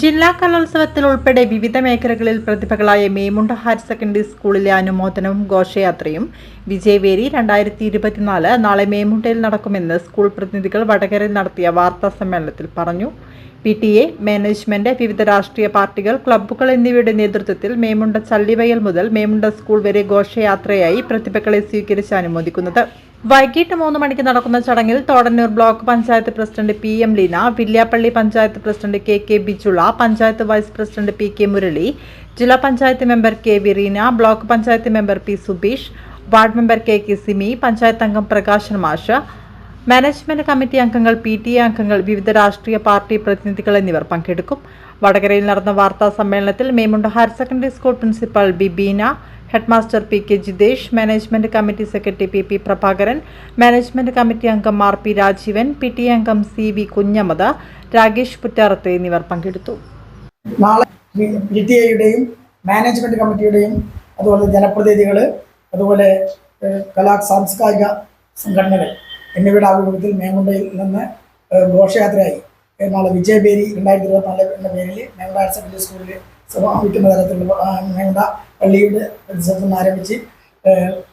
ജില്ലാ കലോത്സവത്തിൽ ഉൾപ്പെടെ വിവിധ മേഖലകളിൽ പ്രതിഭകളായ മേമുണ്ട ഹയർ സെക്കൻഡറി സ്കൂളിലെ അനുമോദനവും ഘോഷയാത്രയും. വിജയവേരി രണ്ടായിരത്തി ഇരുപത്തിനാല് നാളെ മേമുണ്ടയിൽ നടക്കുമെന്ന് സ്കൂൾ പ്രതിനിധികൾ വടകരയിൽ നടത്തിയ വാർത്താ സമ്മേളനത്തിൽ പറഞ്ഞു. പി ടി എ മാനേജ്മെന്റ് വിവിധ രാഷ്ട്രീയ പാർട്ടികൾ ക്ലബ്ബുകൾ എന്നിവയുടെ നേതൃത്വത്തിൽ മേമുണ്ട ചള്ളിവയൽ മുതൽ മേമുണ്ട സ്കൂൾ വരെ ഘോഷയാത്രയായി പ്രതിഭകളെ സ്വീകരിച്ച് അനുമോദിക്കുന്നത്. വൈകിട്ട് മൂന്ന് മണിക്ക് നടക്കുന്ന ചടങ്ങിൽ Thodannur block panchayat president P M Leena Villiappally panchayat president K K Bijula panchayat vice president P K Murali ജില്ലാ panchayat member K V Vireena block panchayat member P Subeesh ward member K K Simi panchayat അംഗം പ്രകാശൻ മാഷ് management committee അംഗങ്ങൾ P T A അംഗങ്ങൾ വിവിധ രാഷ്ട്രീയ party പ്രതിനിധികൾ എന്നിവർ പങ്കെടുക്കും. വടകരയിൽ നടന്ന വാർത്താ സമ്മേളനത്തിൽ Memunda higher secondary school principal Bibeena headmaster P K Jithesh management committee secretary P P Prabhakaran management committee അംഗം R P Rajeevan P T അംഗം സി വി കുഞ്ഞമത രാകേഷ് പുറ്റാറത്ത് എന്നിവർ പങ്കെടുത്തു. നാളെ മാനേജ്മെന്റ് കമ്മിറ്റിയുടെയും അതുപോലെ ജനപ്രതിനിധികൾ അതുപോലെ കലാ സാംസ്കാരിക സംഘടനകൾ. എന്നിവയുടെ ആഭിമുഖ്യത്തിൽ മേമുണ്ടയിൽ നിന്ന് ഘോഷയാത്രയായി. നാളെ വിജയബേരി രണ്ടായിരത്തി ഇരുപത്തിനാല് എന്ന പേരിൽ മേമുണ്ട ഹയർ സെക്കൻഡറി സ്കൂളിൽ സമാപിക്കുന്ന തരത്തിലുള്ള മേമുണ്ട പള്ളിയുടെ പരിസരത്ത് നിന്ന് ആരംഭിച്ച്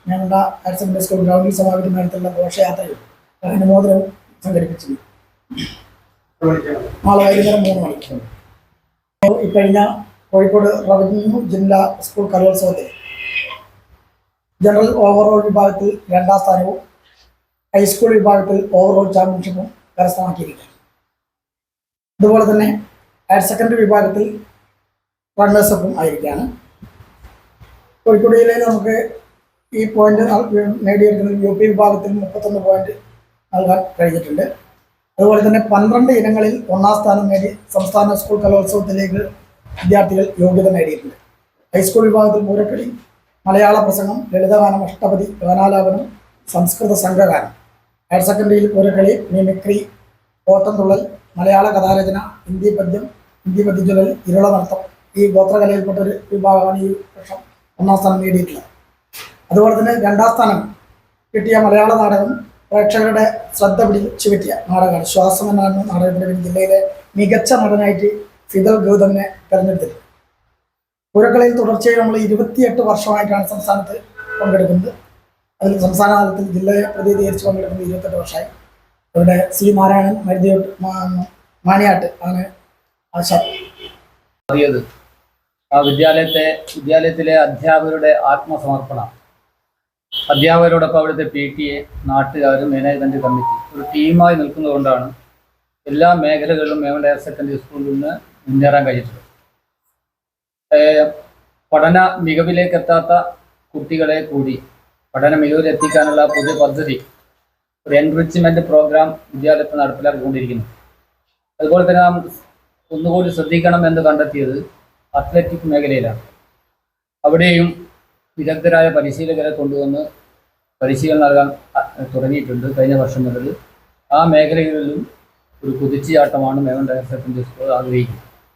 മേമുണ്ട ഹയർ സെക്കൻഡറി സ്കൂൾ ഗ്രൗണ്ടിൽ സമാപിക്കുന്ന തരത്തിലുള്ള ഘോഷയാത്രയും അനുമോദനം സംഘടിപ്പിച്ചിട്ടുണ്ട് നാളെ വൈകുന്നേരം മൂന്ന് മണിക്ക് ഇക്കഴിഞ്ഞ കോഴിക്കോട് റവന്യൂ ജില്ലാ സ്കൂൾ കലോത്സവത്തിൽ ജനറൽ ഓവറോൾ വിഭാഗത്തിൽ രണ്ടാം സ്ഥാനവും ഹൈസ്കൂൾ വിഭാഗത്തിൽ ഓവറോൾ ചാമ്പ്യൻഷിപ്പും കരസ്ഥമാക്കിയിരിക്കുകയാണ് അതുപോലെ തന്നെ ഹയർ സെക്കൻഡറി വിഭാഗത്തിൽ റണ്ണേഴ്സപ്പും ആയിരിക്കുകയാണ്. കോഴിക്കോട് ജില്ലയിൽ നമുക്ക് ഈ പോയിന്റ് നേടിയിരിക്കുന്ന യു പി വിഭാഗത്തിൽ മുപ്പത്തൊന്ന് പോയിന്റ് നൽകാൻ കഴിഞ്ഞിട്ടുണ്ട്. അതുപോലെ തന്നെ പന്ത്രണ്ട് ഇനങ്ങളിൽ ഒന്നാം സ്ഥാനം നേടി സംസ്ഥാന സ്കൂൾ കലോത്സവത്തിലേക്ക് വിദ്യാർത്ഥികൾ യോഗ്യത നേടിയിട്ടുണ്ട്. ഹൈസ്കൂൾ വിഭാഗത്തിൽ പൂരക്കളി മലയാള പ്രസംഗം ലളിതഗാനം അഷ്ടപതി ഗാനാലാപനം സംസ്കൃത സംഘഗാനം. ഹയർ സെക്കൻഡറിയിൽ പൂരക്കളി മിമിക്രി ഓട്ടംതുള്ളൽ മലയാള കഥാരചന ഹിന്ദി പദ്യം ഹിന്ദി പദ്യചൊല്ലൽ ഇരുള നടത്തം ഈ ഗോത്രകലയിൽപ്പെട്ട ഒരു വിഭാഗമാണ് ഈ വർഷം ഒന്നാം സ്ഥാനം നേടിയിട്ടുള്ളത്. അതുപോലെ തന്നെ രണ്ടാം സ്ഥാനം കിട്ടിയ മലയാള നാടകം പ്രേക്ഷകരുടെ ശ്രദ്ധ പിടിച്ചു പറ്റിയ നാടകമാണ്. ശ്വാസം എന്നാണ് നാടകത്തിന്റെ പേര്. ജില്ലയിലെ മികച്ച നടനായിട്ട് ഫിദൽ ഗൗതമിനെ തെരഞ്ഞെടുത്തിട്ടുണ്ട് പൂരക്കളയിൽ തുടർച്ചയായി നമ്മൾ ഇരുപത്തിയെട്ട് വർഷമായിട്ടാണ് സംസ്ഥാനത്ത് പങ്കെടുക്കുന്നത്. അതിൽ സംസ്ഥാന തലത്തിൽ ജില്ലയെ പ്രതിനിധീകരിച്ച് പങ്കെടുക്കുന്നത് ഇരുപത്തെട്ട് വർഷമായി. ഇവിടെ സി നാരായണൻ മരുതിയോട്ട് മാനിയാട്ട് ആണ് അറിയത് ആ വിദ്യാലയത്തെ വിദ്യാലയത്തിലെ അധ്യാപകരുടെ ആത്മസമർപ്പണം. അധ്യാപകരോടൊപ്പം അവിടുത്തെ പി ടി എ നാട്ടുകാർ മാനേജ്മെന്റ് കമ്മിറ്റി ഒരു ടീമായി നിൽക്കുന്നതുകൊണ്ടാണ് എല്ലാ മേഖലകളിലും മേവണ്ട ഹയർ സെക്കൻഡറി സ്കൂളിൽ നിന്ന് മുന്നേറാൻ കഴിഞ്ഞിട്ടുള്ളത്. പഠന മികവിലേക്കെത്താത്ത കുട്ടികളെ കൂടി പഠന മികവിലെത്തിക്കാനുള്ള പുതിയ പദ്ധതി ഒരു എൻറിച്ച്മെന്റ് പ്രോഗ്രാം വിദ്യാലയത്തിൽ നടപ്പിലാക്കിക്കൊണ്ടിരിക്കുന്നു. അതുപോലെ തന്നെ നാം ഒന്നുകൂടി ശ്രദ്ധിക്കണം എന്ന് കണ്ടെത്തിയത് അത്ലറ്റിക് മേഖലയിലാണ്. അവിടെയും വിദഗ്ധരായ പരിശീലകരെ കൊണ്ടുവന്ന് പരിശീലനം നൽകാൻ തുടങ്ങിയിട്ടുണ്ട് കഴിഞ്ഞ വർഷം മുതൽ. ആ മേഖലകളിലും ഒരു കുതിച്ചുചാട്ടമാണ് മേവൻ ഡയറക്ടർ ആഗ്രഹിക്കുന്നത്.